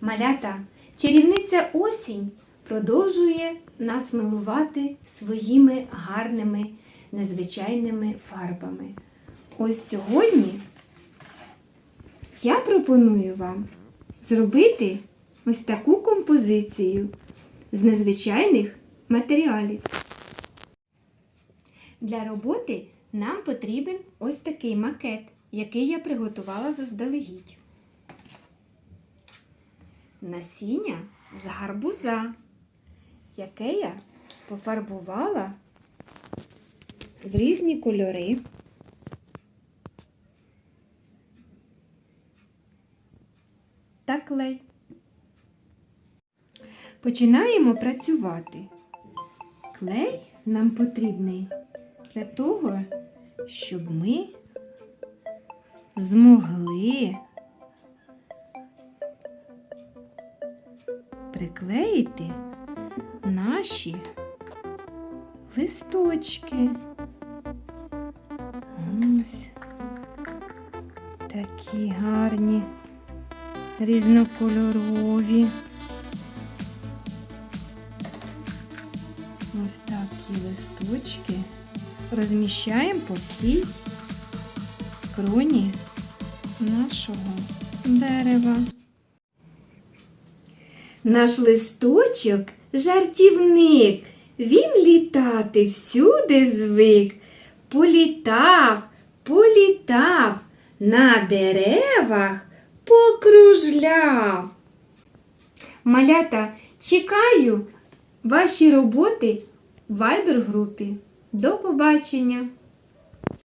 Малята, чарівниця осінь продовжує нас милувати своїми гарними незвичайними фарбами. Ось сьогодні я пропоную вам зробити ось таку композицію з незвичайних матеріалів. Для роботи нам потрібен ось такий макет, який я приготувала заздалегідь. Насіння з гарбуза, яке я пофарбувала в різні кольори. Та клей. Починаємо працювати. Клей нам потрібний для того, щоб ми змогли приклеїти наші листочки. Ось такі гарні, різнокольорові. Ось такі листочки розміщаємо по всій кроні нашого дерева. Наш листочок жартівник, він літати всюди звик. Політав, політав, на деревах покружляв. Малята, чекаю ваші роботи в вайбер групі. До побачення!